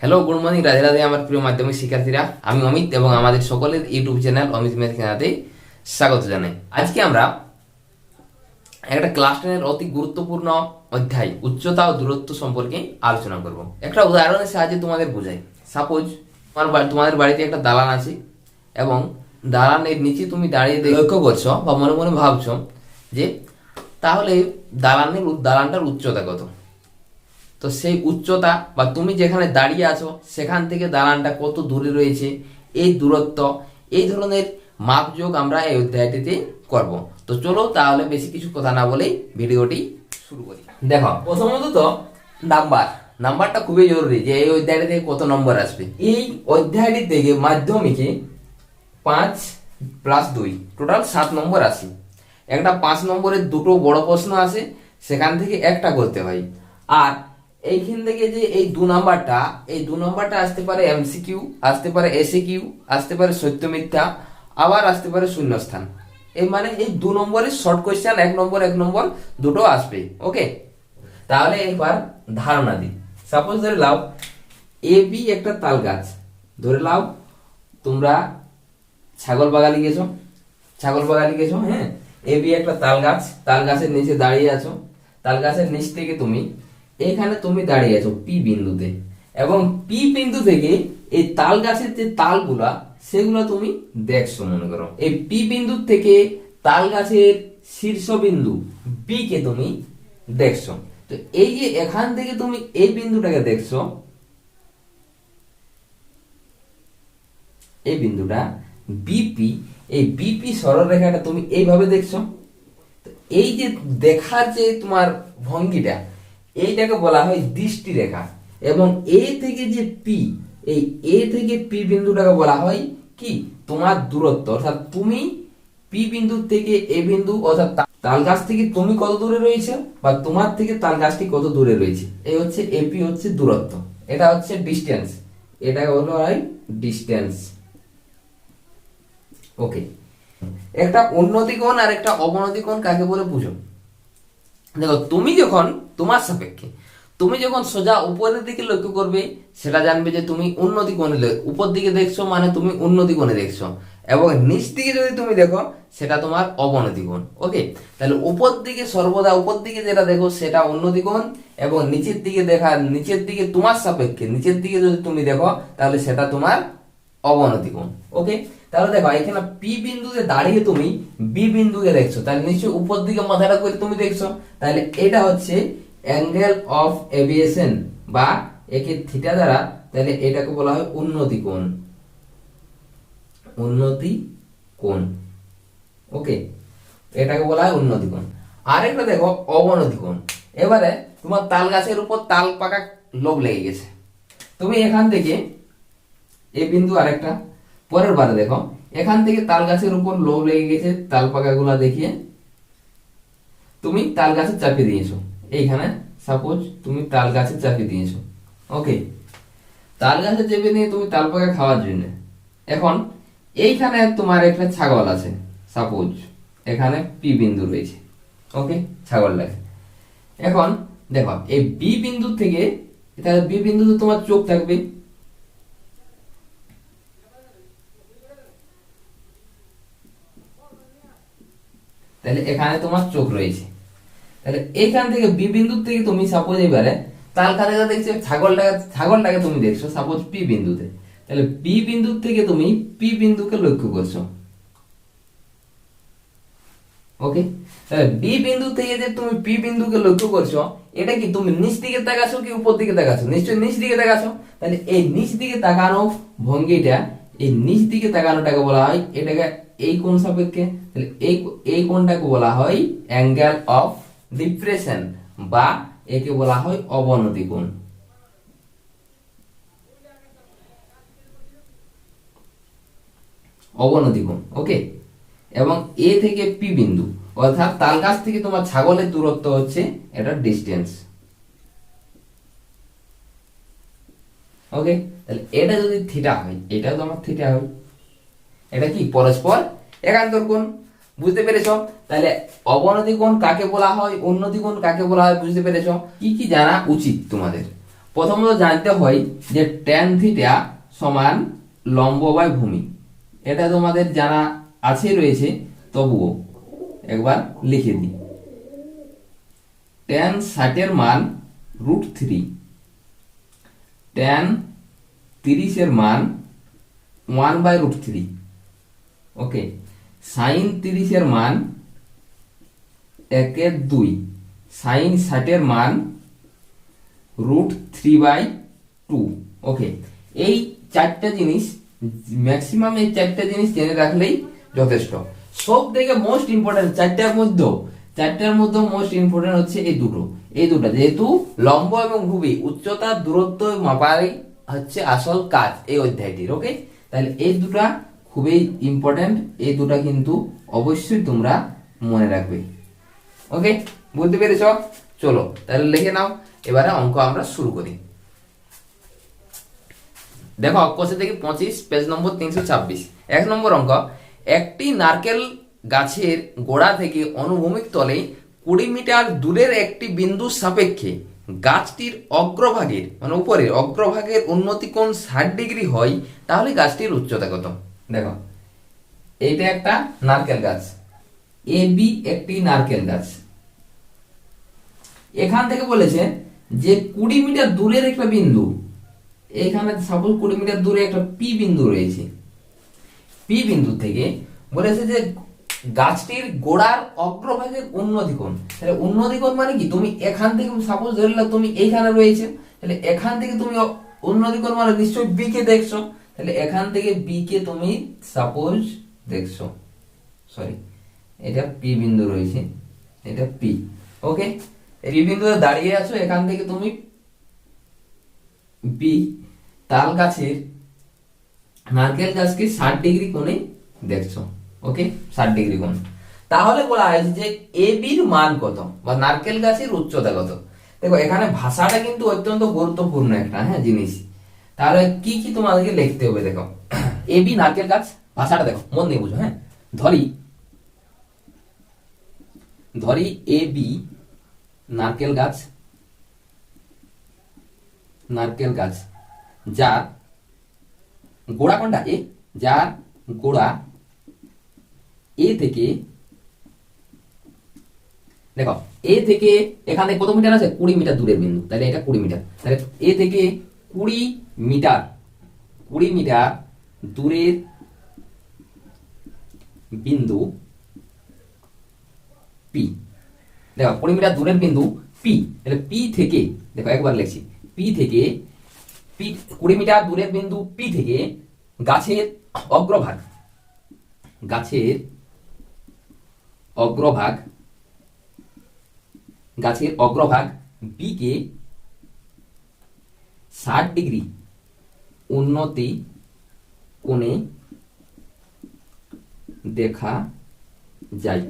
Hello good morning Radhe Radhe আমার প্রিয় মাধ্যমিক শিক্ষার্থীরা। আমি অমিত এবং আমাদের সকলের ইউটিউব চ্যানেল অমিত ম্যাথ খেলাতে স্বাগত জানাই। আজকে আমরা একটা ক্লাস টেনের অতি গুরুত্বপূর্ণ অধ্যায়, উচ্চতা ও দূরত্ব সম্পর্কে আলোচনা করব। একটা উদাহরণের সাহায্যে তোমাদের বোঝাই। সাপোজ তোমার তোমাদের বাড়িতে একটা দালান আছে এবং দালানের নিচে তুমি দাঁড়িয়ে লক্ষ্য করছ বা মনে মনে ভাবছ যে তাহলে দালানের দালানটার উচ্চতা কত? তো সেই উচ্চতা বা তুমি যেখানে দাঁড়িয়ে আছো, সেখান থেকে দালানটা কত দূরে রয়েছে, এই দূরত্ব, এই ধরনের মাপযোগ আমরা এই অধ্যায়টিতে করব। তো চলো তাহলে বেশি কিছু কথা না বলেই ভিডিওটি শুরু করি। দেখো, প্রথমত তো নাম্বার। নাম্বারটা খুবই জরুরি যে এই অধ্যায়টি থেকে কত নম্বর আসবে। এই অধ্যায়টি থেকে মাধ্যমিকে পাঁচ প্লাস দুই টোটাল সাত নম্বর আসে। একটা পাঁচ নম্বরের দুটো বড় প্রশ্ন আসে, সেখান থেকে একটা করতে হয়। আর এইখান থেকে যে এই দু নাম্বারটা, এই দু নাম্বারটা আসতে পারে এমসিকিউ আসতে পারে এসে কিউ আসতে পারে সত্য মিথ্যা, আবার আসতে পারে শূন্যস্থান। এই মানে এই দু নম্বরের শর্ট কোয়েশ্চেন এক নম্বর এক নম্বর, দুটো আসবে ওকে তাহলে এবার ধারণা দিই। সাপোজ ধরে লাও এ বি একটা তাল গাছ। ধরে লাও তোমরা ছাগল বাগালি গেছো। ছাগল বাগালি গেছো হ্যাঁ? এ বি একটা তাল গাছ, তাল গাছের নিচে দাঁড়িয়ে আছো। তাল গাছের নিচ থেকে তুমি এখানে তুমি দাঁড়িয়ে আছো পি বিন্দুতে। এবং পি বিন্দু থেকে এই তাল গাছের যে তালগুলা, সেগুলো তুমি দেখছ, মনে করো। এই পি বিন্দু থেকে তাল গাছের শীর্ষবিন্দু বি কে তুমি দেখছ। তো এই যে এখান থেকে তুমি এই বিন্দুটাকে দেখছ, এই বিন্দুটা বিপি এই বিপি সরলরেখাটা তুমি এইভাবে দেখছ। এই যে দেখার যে তোমার ভঙ্গিটা এইটাকে বলা হয় দৃষ্টি রেখা। এবং এ থেকে যে পি এই এ থেকে পি বিন্দুটাকে বলা হয় কি? তোমার দূরত্ব। অর্থাৎ তুমি পি বিন্দু থেকে এ বিন্দু, অর্থাৎ তাল গাছ থেকে তুমি কত দূরে রয়েছে বা তোমার থেকে তাল গাছটি কত দূরে রয়েছে? এই হচ্ছে এপি হচ্ছে দূরত্ব। এটা হচ্ছে ডিস্টেন্স এটাকে বলা হয় ডিস্টেন্স ওকে একটা উন্নতি কোণ আর একটা অবনতি কোণ কাকে বলে বুঝো? দেখো, তুমি যখন তোমার সাপেক্ষে। তুমি যখন সোজা উপরের দিকে লক্ষ্য করবে, সেটা জানবে যে তুমি উন্নতি কোণে উপর দিকে দেখছ মানে তুমি উন্নতি কোণে দেখছ। এবং নিচ দিকে যদি তুমি দেখো, সেটা তোমার অবনতি কোণ ওকে? তাহলে উপর দিকে সর্বদা উপর দিকে যেটা দেখো, সেটা উন্নতি কোণ এবং নিচের দিকে দেখা, নিচের দিকে তোমার সাপেক্ষে, নিচের দিকে যদি তুমি দেখো, তাহলে সেটা তোমার অবনতি কোণ ওকে? তাহলে দেখো, এখানে পি বিন্দুতে দাঁড়িয়ে তুমি বি বিন্দুকে দেখছ। তাহলে নিশ্চয়ই উপর দিকে মাথাটা করে তুমি দেখছ। তাহলে এটা হচ্ছে অ্যাঙ্গেল অফ এভিয়েশন বা একে থিটা দ্বারা তাহলে এটাকে বলা হয় উন্নতি কোণ। উন্নতি কোণ। ওকে, এটাকে বলা হয় উন্নতি কোণ। আরেকটা দেখো, অবনতি কোণ। এবারে তোমার তাল গাছের উপর তাল পাকা লোভ লেগে গেছে। তুমি এখান থেকে এই বিন্দু আরেকটা, পরের বারে দেখো। এখান থেকে তাল গাছের উপর লোভ লেগে গেছে, তাল পাকাগুলা দেখিয়ে তুমি তাল গাছে চাপিয়ে দিয়েছ। এইখানে সাপোজ তুমি তাল গাছে চাপিয়ে দিয়েছ। ওকে তাল গাছে চেপে নিয়ে তুমি তাল পাকা খাওয়ার জন্য। এখন এইখানে তোমার একটা ছাগল আছে সাপোজ এখানে পি বিন্দু রয়েছে। ওকে ছাগল লাগে এখন দেখো, এই বি বিন্দু থেকে, তাহলে বি বিন্দুতে তোমার চোখ থাকবে। তাহলে এখানে তোমার চোখ রয়েছে। তাহলে এখান থেকে বি বিন্দু থেকে তুমি সাপোজ এবারে তাল কাটাকে দেখছ, ছাগলটাকে ছাগলটাকে তুমি দেখছ সাপোজ পি বিন্দুতে। তাহলে পি বিন্দু থেকে তুমি পি বিন্দুকে লক্ষ্য করছ। ওকে? তাহলে বি বিন্দু থেকে যে তুমি পি বিন্দুকে লক্ষ্য করছ, এটা কি তুমি নিচ দিকে তাকাছো কি উপর দিকে তাকাছো নিশ্চয়ই নিচ দিকে তাকাছো তাহলে এই নিচ দিকে তাকানো ভঙ্গিটা, এই নিচ দিকে তাকানোটাকে বলা হয়, এটাকে এই কোণ সাপেক্ষে, তাহলে এই এই কোণটাকে বলা হয় অ্যাঙ্গেল অফ ডিপ্রেশন বা একে বলা হয় অবনতি কোণ অবনতি কোণ ওকে এবং এ থেকে পি বিন্দু, অর্থাৎ তাল গাছ থেকে তোমার ছাগলের দূরত্ব হচ্ছে এটা ডিস্টেন্স ওকে তাহলে এটা যদি থিটা হয় এটা তোমার থিটা হয়। এটা কি? পরস্পর একান্তর কোণ বুঝতে পেরেছ? তাহলে অবনতি কোণ কাকে বলা হয় উন্নতি কোণ কাকে বলা হয়, বুঝতে পেরেছ? কি কি জানা উচিত তোমাদের? প্রথমত জানতে হয় যে ট্যান থিটা সমান লম্ব বাই ভূমি। এটা তোমাদের জানা আছে, রয়েছে, তবুও একবার লিখে দিই। ট্যান ষাটের মান রুট থ্রি ট্যান তিরিশের মান one by root three okay sine তিরিশের মান একের দুই। সাইন ষাটের মান root three by two. Okay, এই চারটা জিনিস, ম্যাক্সিমাম এই চারটা জিনিস জেনে রাখলেই যথেষ্ট। সব থেকে মোস্ট ইম্পর্টেন্ট চারটার মধ্যে চারটার মধ্যে মোস্ট ইম্পর্টেন্ট হচ্ছে এই দুটো। এই দুটো, যেহেতু লম্ব এবং ভূমি উচ্চতা, দূরত্ব মাপাই হচ্ছে আসল কাজ এই অধ্যায়টির, ওকে? তাহলে এই দুটা খুবই ইম্পর্টেন্ট এই দুটা কিন্তু অবশ্যই তোমরা মনে রাখবে। ওকে বুঝতে পেরেছ? চলো, তাহলে লিখে নাও। এবারে অঙ্ক আমরা শুরু করি। দেখো কোষে থেকে পঁচিশ, পেজ নম্বর তিনশো ছাব্বিশ। এক নম্বর অঙ্ক, একটি নারকেল গাছের গোড়া থেকে অনুভূমিক তলে কুড়ি মিটার দূরের একটি বিন্দু সাপেক্ষে গাছটির অগ্রভাগের মানে উপরের, অগ্রভাগের উন্নতি কোণ ষাট ডিগ্রি হয়, তাহলে গাছটির উচ্চতা কত? দেখো, এইটা একটা নারকেল গাছ। এ, বি একটি নারকেল গাছ। এখান থেকে বলেছে যে কুড়ি মিটার দূরের একটা বিন্দু, এখানে সাপোজ কুড়ি মিটার দূরে একটা পি বিন্দু রয়েছে। পি বিন্দু থেকে বলেছে যে গাছটির গোড়ার অগ্রভাগের উন্নতি কোণ তাহলে উন্নতি কোণ মানে কি? তুমি এখান থেকে সাপোজ ধরলে তুমি এইখানে রয়েছে, তাহলে এখান থেকে তুমি অ- উন্নতি কোণ মানে নিশ্চয়ই বি কে দেখছ। তাহলে এখান থেকে বি কে তুমি সাপোজ দেখছ। সরি এটা পি বিন্দু রয়েছে, এটা পি ওকে পি বিন্দুতে দাঁড়িয়ে আছো, এখান থেকে তুমি বি তাল গাছের নারকেল গাছকে ষাট ডিগ্রি কোণে দেখছ ওকে ষাট ডিগ্রি কোণ। তাহলে বলা হয়েছে যে এ বির মান কত, বা নারকেল গাছের উচ্চতা কত? দেখো, এখানে ভাষাটা কিন্তু অত্যন্ত গুরুত্বপূর্ণ একটা হ্যাঁ জিনিস। তাহলে কি কি তোমাদেরকে লিখতে হবে দেখো? এ বি নারকেল গাছ, ভাষাটা দেখো, মন দিয়ে বুঝো হ্যাঁ? ধরি ধরি এ বি নারকেল গাছ নারকেল গাছ, যার গোড়া কোনটা? এ যার গোড়া এ থেকে, দেখো এ থেকে এখানে কত মিটার আছে? কুড়ি মিটার দূরের বিন্দু, তাহলে এটা কুড়ি মিটার। তাহলে এ থেকে কুড়ি মিটার, কুড়ি মিটার দূরের বিন্দু পি দেখো, কুড়ি মিটার দূরের বিন্দু পি তাহলে পি থেকে, দেখো, একবার লিখছি। পি থেকে পি কুড়ি মিটার দূরের বিন্দু পি থেকে গাছের অগ্রভাগ গাছের অগ্রভাগ গাছের অগ্রভাগ বি কে ষাট ডিগ্রি উন্নতি কোণে দেখা যায়।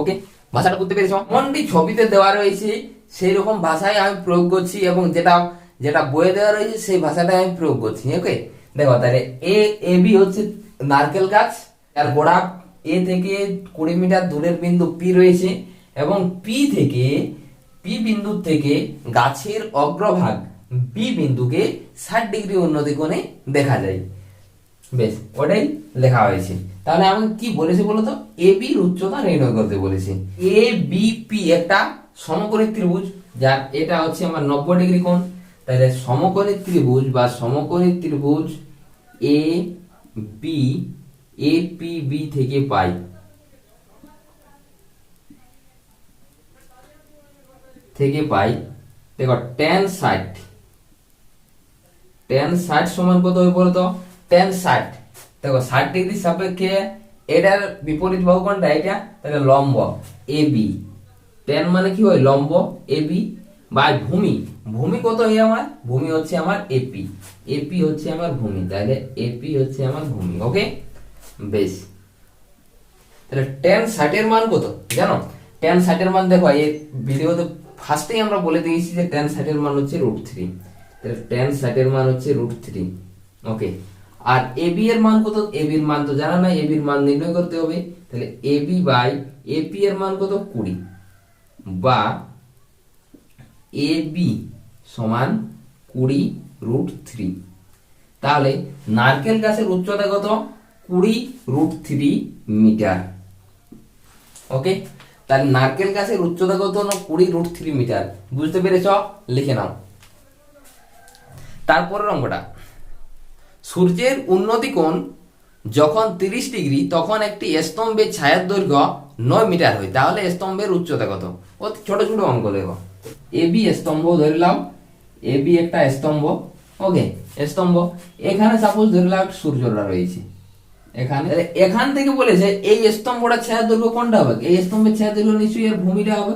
ওকে ভাষাটা বুঝতে পেরেছ? মনটি ছবিতে দেওয়া রয়েছে সেই রকম ভাষায় আমি প্রয়োগ করছি এবং যেটা যেটা বইয়ে দেওয়া রয়েছে, সেই ভাষাটাই আমি প্রয়োগ করছি ওকে দেখো, তাহলে এ এ বি হচ্ছে নারকেল গাছ আর গোড়া এ থেকে কুড়ি মিটার দূরের বিন্দু পি রয়েছে এবং পি থেকে পি বিন্দু থেকে গাছের অগ্রভাগ বি বিন্দুকে ষাট ডিগ্রি উন্নতি কোণে দেখা যায়। বেশ, ওটাই লেখা হয়েছে। তাহলে আমাকে কি বলেছে বলতো? এ বি উচ্চতা নির্ণয় করতে বলেছে। এ বি পি একটা সমকোণী ত্রিভুজ, যার এটা হচ্ছে আমার নব্বই ডিগ্রি কোণ। তাহলে সমকোণী ত্রিভুজ বা সমকোণী ত্রিভুজ A B A P B থেকে পাই। থেকে পাই, দেখো টেন ষাট। টেন ষাট সমান কত হবে বলতো টেন ষাট। দেখো, ষাট ডিগ্রি সাপেক্ষে এটার বিপরীত বাহু কোনটা? এটা? তাহলে লম্ব। এ বি টেন মানে কি হয়? লম্ব। এ বি বা ভূমি। ভূমি কত হয় আমার? ভূমি হচ্ছে আমার এপি এপি হচ্ছে আমার ভূমি। তাহলে এপি হচ্ছে আমার ভূমি। ওকে বেশ। তাহলে টেন ষাটের মান কত? জানো? টেন ষাটের মান দেখো, এই ভিডিওতে ফার্স্টেই আমরা বলে দিয়েছি যে টেন ষাটের মান হচ্ছে রুট থ্রি তাহলে টেন ষাটের মান হচ্ছে রুট থ্রি ওকে আর এবি এর মান কত? এবি এর মান তো জানা নাই এবি এর মান নির্ণয় করতে হবে। তাহলে এবি বাই এপি এর মান কত? কুড়ি। বা এবি সমান কুড়ি রুট থ্রি তাহলে নারকেল গাছের উচ্চতা কত? কুড়ি রুট থ্রি মিটার ওকে তাহলে নারকেল গাছের উচ্চতা কত না কুড়ি রুট থ্রি মিটার বুঝতে পেরেছ? লিখে নাও। তারপরের অঙ্কটা সূর্যের উন্নতি কোণ যখন তিরিশ ডিগ্রি, তখন একটি স্তম্ভের ছায়ার দৈর্ঘ্য নয় মিটার হয়। তাহলে স্তম্ভের উচ্চতা কত? অতি ছোট ছোট অঙ্ক দেখো। এ বি স্তম্ভ, ধরে নাও। এ বি একটা স্তম্ভ। ওকে, স্তম্ভ। এখানে সাপোজ ধরে নাও একটা সূর্যটা রয়েছে। এখানে এখান থেকে বলেছে এই স্তম্ভটা ছায়ার দৈর্ঘ্য কোনটা হবে? এই স্তম্ভের ছায়ার দৈর্ঘ্য নিশ্চয়ই এর ভূমিটা হবে।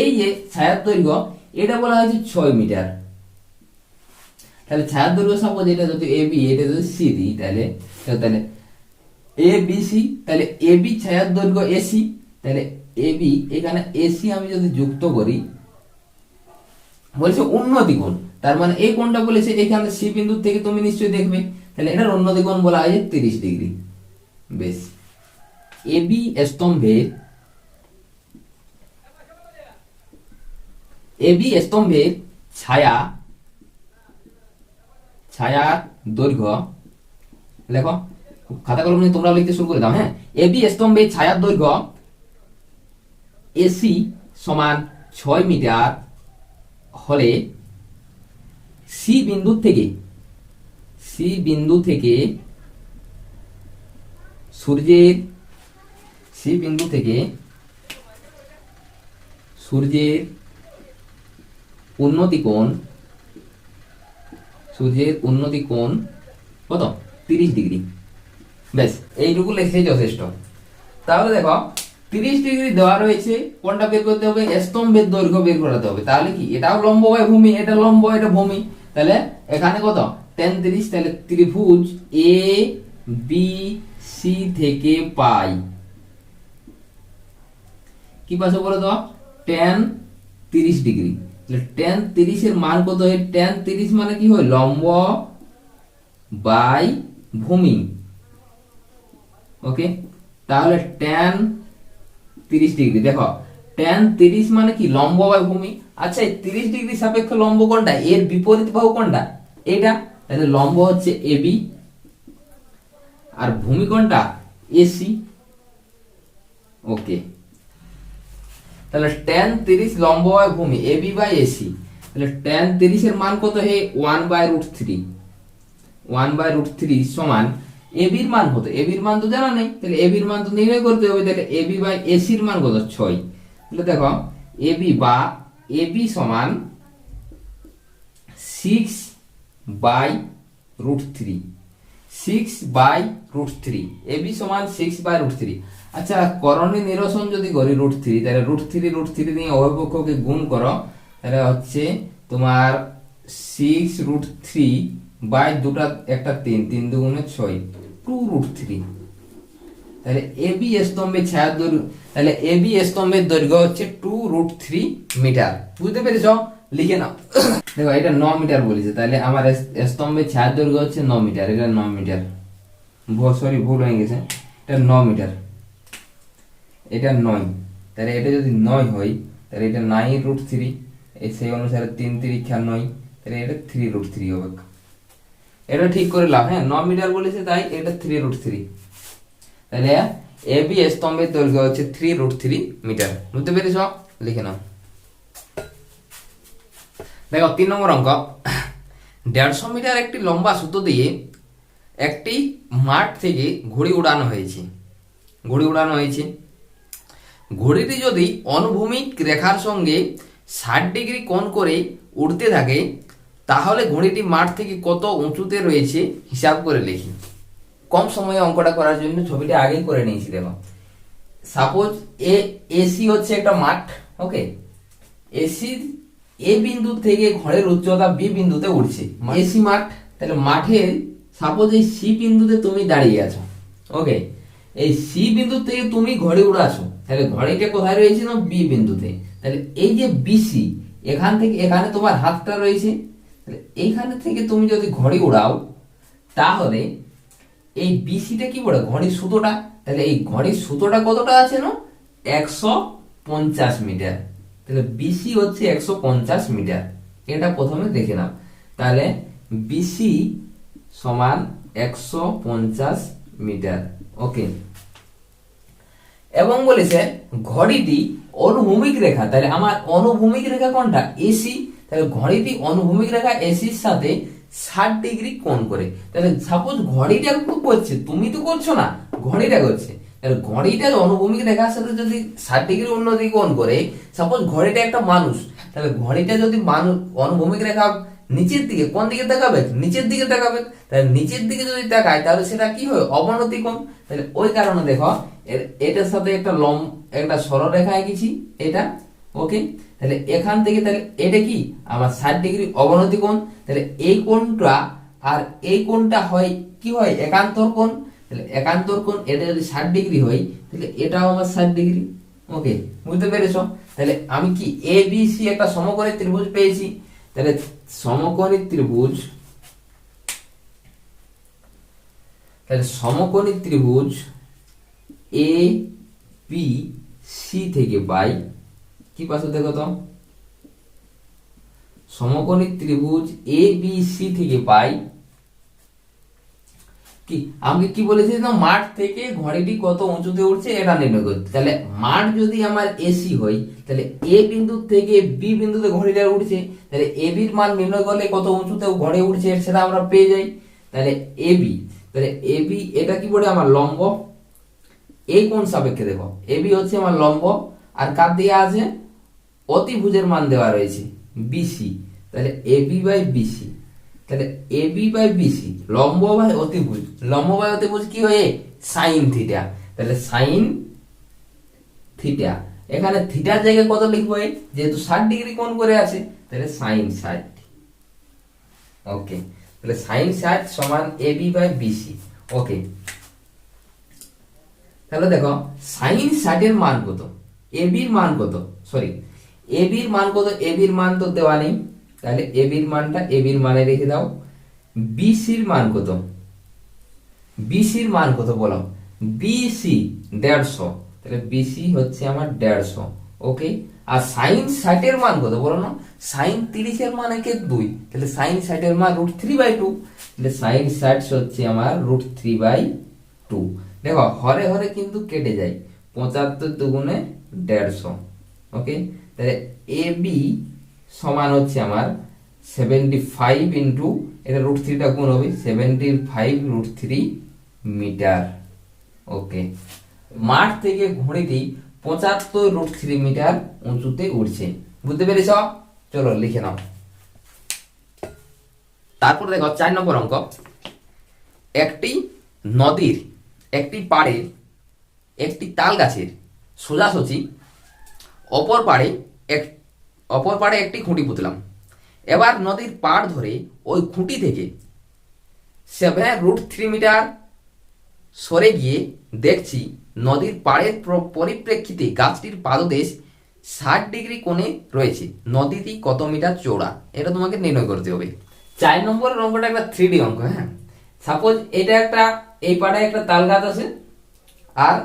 এই যে ছায়ার দৈর্ঘ্য, এটা বলা হয়েছে ছয় মিটার। তাহলে ছায়ার দৈর্ঘ্য সাপোজ এটা যদি এ বি এটা যদি সি দিই তাহলে তাহলে এ বি সি তাহলে এ বি ছায়ার দৈর্ঘ্য এসি তাহলে এ বি এখানে এসি আমি যদি যুক্ত করি, বলছে উন্নতি কোণ তার মানে এই কোণটা বলেছে এখানে সি বিন্দু থেকে তুমি নিশ্চয়ই দেখবে, তাহলে এটার উন্নতি কোণ বলা হয় তিরিশ ডিগ্রি। বেশ। এ বি স্তম্ভের এ বি স্তম্ভের ছায়া ছায়ার দৈর্ঘ্য, লেখো। খাতা কলম নিয়ে তোমরা লিখতে শুরু করে দাও হ্যাঁ? এবি স্তম্ভে ছায়ার দৈর্ঘ্য এসি সমান ছয় মিটার হলে সি বিন্দু থেকে, সি বিন্দু থেকে সূর্যের, সি বিন্দু থেকে সূর্যের উন্নতি কোণ সূর্যের উন্নতি কোণ কত? তিরিশ ডিগ্রি। ব্যাস, এইটুকু লেখে যথেষ্ট। তাহলে দেখো, তিরিশ ডিগ্রি দেওয়া রয়েছে কোনটা বের করতে হবে, স্তম্ভের দৈর্ঘ্য বের করাতে হবে। তাহলে কি? এটাও লম্ব হয় ভূমি, এটা লম্ব, এটা ভূমি। তাহলে এখানে কত? টেন তিরিশ, তাহলে ত্রিভুজ এ বি সি থেকে পাই। কি পাশে বলে দাও টেন তিরিশ ডিগ্রি। টেন তিরিশের মান কত হয়? টেন তিরিশ মানে কি হয়? লম্ব বাই ভূমি। ওকে তাহলে টেন তিরিশ ডিগ্রি। দেখো টেন তিরিশ মানে কি? লম্ব বাই ভূমি। আচ্ছা এই তিরিশ ডিগ্রি সাপেক্ষ লম্ব কোনটা? এর বিপরীত বাহু কোনটা? এটা তাহলে লম্ব হচ্ছে এবি আর ভূমি কোনটা? এসি ওকে তাহলে টেন তিরিশ লম্ব বাই ভূমি এ বি বাই এসি তাহলে টেন তিরিশের মান কত হে? One by root three one by root three সমান এবির মান কত? এবির মান তো জানা নেই। তাহলে এবির মান তো নির্ণয় করতে হবে। তাহলে এবি বাই এসির মান কত? ছয়। তাহলে দেখো এবি বা এবি সমান six by root three six by root three AB সমান সিক্স বাই রুট থ্রি আচ্ছা করণী নিরসন যদি করি রুট থ্রি তাহলে রুট থ্রি রুট থ্রি নিয়ে অভিপক্ষকে গুণ করো। তাহলে হচ্ছে তোমার সিক্স রুট থ্রি বাই দুটা, একটা তিন তিন দুগুণে ছয় টু রুট থ্রি তাহলে এ এবি স্তম্ভের ছায়া দৈর্ঘ্য, তাহলে এ এবি স্তম্ভের দৈর্ঘ্য হচ্ছে টু রুট থ্রি মিটার বুঝতে পেরেছ? লিখে নাও। দেখো, এটা ন মিটার বলেছে, তাহলে আমার স্তম্ভের ছায়ার দৈর্ঘ্য হচ্ছে ন মিটার এটা ন মিটার সরি ভুল হয়ে গেছে। এটা ন মিটার। এটা নয়। তাহলে এটা যদি নয় হয়, তাহলে এটা নাইন রুট থ্রি এই সেই অনুসারে তিন তিরিক্ষা নয়, তাহলে এটা থ্রি রুট থ্রি হবে। এটা ঠিক করে লাভ হ্যাঁ? ন মিটার বলেছে তাই এটা থ্রি রুট থ্রি তাহলে এ বি স্তম্ভের দৈর্ঘ্য হচ্ছে থ্রি রুট থ্রি মিটার। বুঝতে পেরেছ? লিখে নাও। দেখো, তিন নম্বর অঙ্ক। দেড়শো মিটার একটি লম্বা সুতো দিয়ে একটি মাঠ থেকে ঘড়ি উড়ানো হয়েছে। ঘড়ি উড়ানো হয়েছে। ঘড়িটি যদি অনুভূমিক রেখার সঙ্গে ষাট ডিগ্রি কোণ করে উড়তে থাকে তাহলে ঘড়িটি মাঠ থেকে কত উঁচুতে রয়েছে হিসাব করে লিখি। কম সময়ে অঙ্কটা করার জন্য ছবিটা আগেই করে নিয়েছি দেখো। সাপোজ এ এসি হচ্ছে একটা মাঠ ওকে এসি এ বিন্দু থেকে ঘরের উচ্চতা বি বিন্দুতে উঠছে এসি মাঠ তাহলে মাঠের সাপোজ এই সি বিন্দুতে তুমি দাঁড়িয়ে আছো ওকে এই সি বিন্দু থেকে তুমি ঘড়ি উড়াছো তাহলে ঘড়িটা কোথায় রয়েছে না বি বিন্দুতে? তাহলে এই যে বিসি এখান থেকে, এখানে তোমার হাতটা রয়েছে, তাহলে এইখানে থেকে তুমি যদি ঘড়ি উড়াও, তাহলে এই বিসিটা কি বলে? ঘড়ির সুতোটা। তাহলে এই ঘড়ির সুতোটা কতটা আছে না? একশো পঞ্চাশ মিটার। তাহলে বিসি হচ্ছে একশো পঞ্চাশ মিটার। এটা প্রথমে দেখে নাও। তাহলে বিসি সমান একশো পঞ্চাশ মিটার। ওকে। এবং বলেছে, ঘড়িটি অনুভূমিক রেখা, তাহলে আমার অনুভূমিক রেখা কোনটা? এসি তাহলে ঘড়িটি অনুভূমিক রেখা এসির সাথে ষাট ডিগ্রি কোণ করে। তাহলে সাপোজ ঘড়িটা করছে, তুমি তো করছ না, ঘড়িটা করছে। তাহলে ঘড়িটা অনুভূমিক রেখার সাথে যদি ষাট ডিগ্রি উন্নতি কোণ করে সাপোজ ঘড়িটা একটা মানুষ, তাহলে ঘড়িটা যদি মানুষ অনুভূমিক রেখা নিচের দিকে, কোন দিকে তাকাবে? নিচের দিকে তাকাবে। তাহলে নিচের দিকে যদি তাকায়, তাহলে সেটা কি হয় অবনতি কোণ। তাহলে ওই কারণে দেখো এটার সাথে একটা লম একটা সরলরেখা এঁকেছি, এটা, ওকে? তাহলে এখান থেকে তাহলে এটা কি? আমার ষাট ডিগ্রি অবনতি কোণ। তাহলে এই কোণটা, আর এই কোণটা হয়, কি হয়? একান্তর কোণ। তাহলে একান্তর কোণ, এটা যদি ষাট ডিগ্রি হয়, তাহলে এটাও আমার ষাট ডিগ্রি। ওকে? বুঝতে পেরেছ? তাহলে আমি কি এ বি সি একটা সমকোণী ত্রিভুজ পেয়েছি। তাহলে সমকোণী ত্রিভুজ। তাহলে সমকোণী ত্রিভুজ এ পি সি থেকে বাই। কি পাশে দেখো তো? সমকোণী ত্রিভুজ এ বি সি থেকে পাই কি? আমি কি বলেছি না, মাঠ থেকে ঘড়িটি কত উঁচুতে উঠছে এটা নির্ণয় করতে। তাহলে মাঠ যদি আমার এসি হয়, তাহলে এ বিন্দু থেকে বি বিন্দুতে ঘড়িটা উঠছে, তাহলে এ বির মান নির্ণয় করলে কত উঁচুতে ঘড়ি উঠছে সেটা আমরা পেয়ে যাই। তাহলে এ বি তাহলে এ বি এটা কি বলে আমার লম্ব? এই কোন সাপেক্ষে দেখো এ বি হচ্ছে আমার লম্ব, আর কার দেওয়া আছে? অতিভুজের মান দেওয়া রয়েছে বিসি তাহলে এ বি বাই বিসি তাহলে এ বি বাই বিসি লম্ব বাই অতিভুজ লম্ব বাই অতিভুজ কি হয়? সাইন থিটা তাহলে সাইন থিটা এখানে থিটার জায়গায় কত লিখব? যেহেতু ষাট ডিগ্রি কোণ করে আছে, তাহলে সাইন ষাট। ওকে তাহলে সাইন ষাট সমান A B by BC okay তাহলে দেখো সাইন ষাটের মান কত? এ বির মান কত? সরি এ বির মান কত? এ বির মান তো দেওয়া নেই। তাহলে এ বির মানটা এ বির মানে রেখে দাও। বিসির মান কত? বিসির মান কত বলো? বিসি দেড়শো। তাহলে বিসি হচ্ছে আমার দেড়শো। ওকে আর সাইন ষাটের মান কত বলো না? সাইন তিরিশের মান একে দুই। তাহলে সাইন ষাটের মান রুট থ্রি বাই টু তাহলে সাইন ষাট হচ্ছে আমার রুট থ্রি বাই টু দেখো, হরে হরে কিন্তু কেটে যায়। পঁচাত্তর দুগুণে দেড়শো। ওকে তাহলে এ বি সমান হচ্ছে আমার সেভেন্টি ফাইভ ইন্টু এটা রুট থ্রিটা গুণ হবে seventy five root three meter okay মাঠ থেকে ঘড়িটি পঁচাত্তর রুট থ্রি মিটার উঁচুতে উঠছে বুঝতে পেরেছ? চলো লিখে নাও। তারপর দেখো চার নম্বর অঙ্ক। একটি নদীর একটি পাড়ে একটি তাল গাছের সোজাসুজি অপর পাড়ে এক অপর পাড়ে একটি খুঁটি পুঁতলাম। এবার নদীর পাড় ধরে ওই খুঁটি থেকে সেভেন রুট থ্রি মিটার সরে গিয়ে দেখছি নদীর পাড়ের পরিপ্রেক্ষিতে গাছটির পাদদেশ ষাট ডিগ্রি কোণে রয়েছে। নদীটি কত মিটার চৌড়া এটা তোমাকে নির্ণয় করতে হবে। চার নম্বরের অঙ্কটা একটা থ্রি ডি অঙ্ক হ্যাঁ? সাপোজ এটা একটা, এই পাড়ে একটা তাল গাছ আছে, আর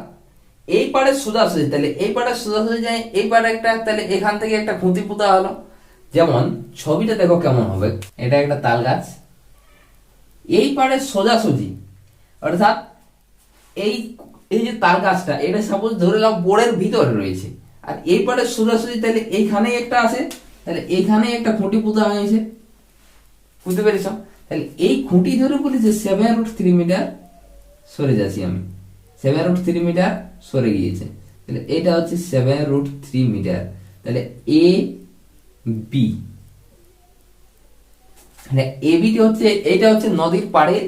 এই পাড়ে সোজাসুজি তাহলে এই পাড়ে সোজাসুজি যায়, এই পাড়ে একটা, তাহলে এখান থেকে একটা খুঁতি পোতা হলো। যেমন, ছবিটা দেখো কেমন হবে। এটা একটা তাল গাছ। এই পাড়ে সোজাসুজি অর্থাৎ এই এই যে তাল গাছটা, এটা সাপোজ ধরে নাও বোর্ডের ভিতরে রয়েছে। আর এই পাড়ে সোজাসুজি তাহলে এইখানেই একটা আছে। তাহলে এইখানে একটা খুঁটি পোতা হয়েছে। বুঝতে পেরেছ? তাহলে এই খুঁটি ধরে বলেছে সেভেন রুট থ্রি মিটার সরে যাচ্ছি আমি। সেভেন রুট থ্রি মিটার সরে গিয়েছে। তাহলে এটা হচ্ছে সেভেন রুট থ্রি মিটার তাহলে এ বি মানে এ বিটি হচ্ছে এইটা হচ্ছে নদীর পাড়ের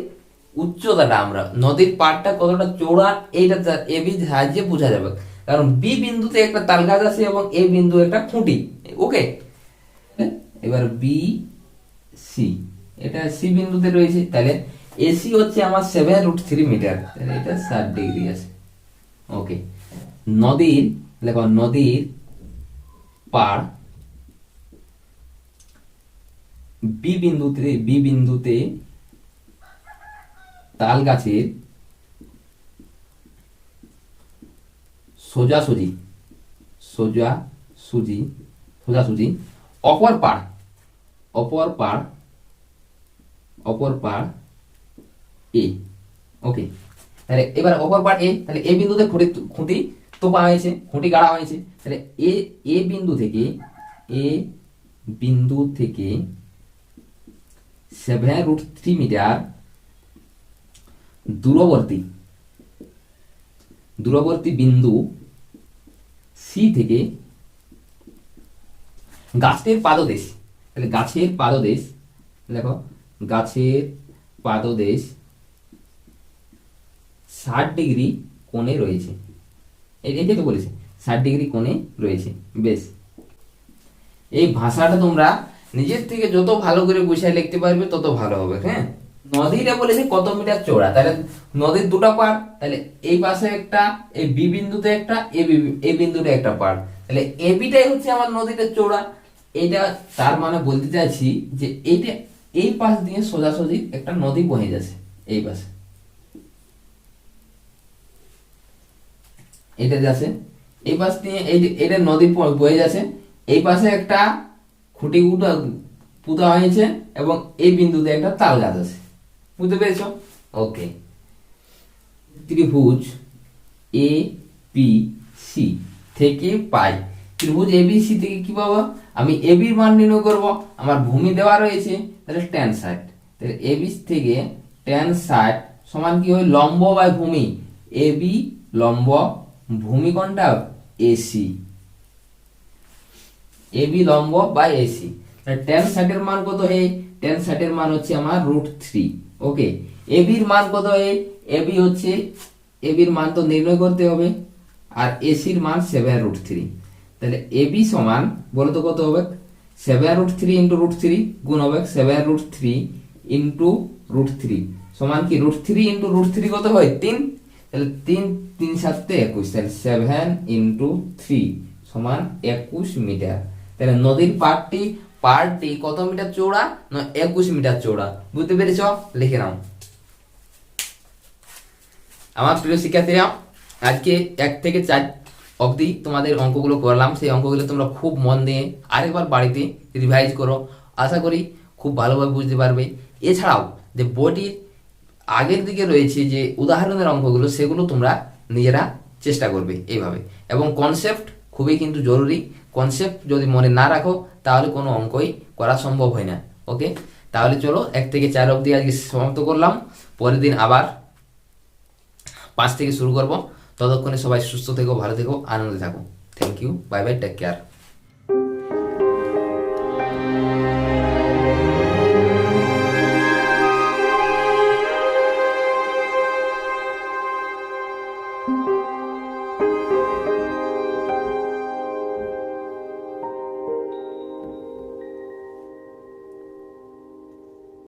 উচ্চতাটা আমরা। নদীর পাড়টা কতটা চৌড়া এইটা এ বি সাহায্যে বোঝা যাবে। কারণ বি বিন্দুতে একটা তাল গাছ আছে এবং এ বিন্দু একটা খুঁটি। ওকে এবার বি সি এটা সি বিন্দুতে রয়েছে। তাহলে এসি হচ্ছে আমার সেভেন রুট থ্রি মিটার এটা ষাট ডিগ্রি আছে। ওকে নদীর দেখো নদীর পাড় বি বিন্দুতে বি বিন্দুতে তাল গাছের সোজাসুজি সোজা, সুজি সোজাসুজি অপর পাড় অপর পাড় অপর পাড় এ ওকে তাহলে এবার অপর পার্ট এ তাহলে এ বিন্দুতে খুঁটি খুঁটি তোপা হয়েছে, খুঁটি গাড়া হয়েছে। তাহলে এ এ বিন্দু থেকে এ বিন্দু থেকে সেভেন রুট থ্রি মিটার দূরবর্তী দূরবর্তী বিন্দু সি থেকে গাছের পাদদেশ, তাহলে গাছের পাদদেশ, দেখো, গাছের পাদদেশ ষাট ডিগ্রি কোণে রয়েছে। এইটাই তো বলেছে, ষাট ডিগ্রি কোণে রয়েছে, বেশ। এই ভাষাটা তোমরা নিজের থেকে যত ভালো করে বুঝায় লিখতে পারবে, তত ভালো হবে হ্যাঁ? নদীটা বলেছে কত মিটার চওড়া? তাহলে নদীর দুটো পাড়, তাহলে এই পাশে একটা, এই বি বিন্দুতে একটা, এ বি- এ বিন্দুতে একটা পাড়। তাহলে এ বিটাই হচ্ছে আমার নদীটা চওড়া। এটা তার মানে বলতে চাইছি যে এইটা, এই পাশ দিয়ে সোজাসুজি একটা নদী বহে যাচ্ছে, এই পাশে। এটা যাচ্ছে এই পাশ দিয়ে এই এটা নদী বয়ে যাচ্ছে, এই পাশে একটা খুঁটি উঠা পুঁতা হয়েছে এবং এই বিন্দুতে একটা তাল গাছ আছে। বুঝতে পেরেছ? ওকে। ত্রিভুজ এ পি সি থেকে পাই। ত্রিভুজ এ বি সি থেকে কি পাবো? আমি এ বির মান নির্ণয় করব। আমার ভূমি দেওয়া রয়েছে, তাহলে টেন ষাট। তাহলে এ বি থেকে টেন ষাট সমান কি হয়? লম্ব বাই ভূমি। এ বি লম্ব ভূমি এসি এ বি লম্ব বাই এসি টেন ষাটের মান কত হে টেন ষাটের মান হচ্ছে আমার রুট থ্রি ওকে এ বির মান কত হে এ বি হচ্ছে এ বির মান তো নির্ণয় করতে হবে। আর এসির মান সেভেন রুট থ্রি তাহলে এ বি সমান বলো তো কত হবে? Seven root three into root three গুণ হবে seven root three into root three সমান কি? Root three into root three কত হয়? তিন। তাহলে তিন তিন সাতে একুশ, তাহলে সেভেন ইন্টু থ্রি সমান একুশ মিটার। তাহলে নদীর পাড়টি পাড়টি কত মিটার চৌড়া না, একুশ মিটার চৌড়া বুঝতে পেরেছ? লিখে নাও। আমার প্রিয় শিক্ষার্থীরা, আজকে এক থেকে চার অবধি তোমাদের অঙ্কগুলো করলাম। সেই অঙ্কগুলো তোমরা খুব মন দিয়ে আরেকবার বাড়িতে রিভাইজ করো। আশা করি খুব ভালোভাবে বুঝতে পারবে। এছাড়াও যে বইটির আগের দিকে রয়েছে যে উদাহরণের অঙ্কগুলো, সেগুলো তোমরা নিজেরা চেষ্টা করবে এইভাবে। এবং কনসেপ্ট খুবই কিন্তু জরুরি। কনসেপ্ট যদি মনে না রাখো, তাহলে কোনো অঙ্কই করা সম্ভব হয় না। ওকে তাহলে চলো, এক থেকে চার অবধি আজকে সমাপ্ত করলাম। পরের দিন আবার পাঁচ থেকে শুরু করব। ততক্ষণে সবাই সুস্থ থেকো, ভালো থেকো, আনন্দে থাকো। Thank you bye bye take care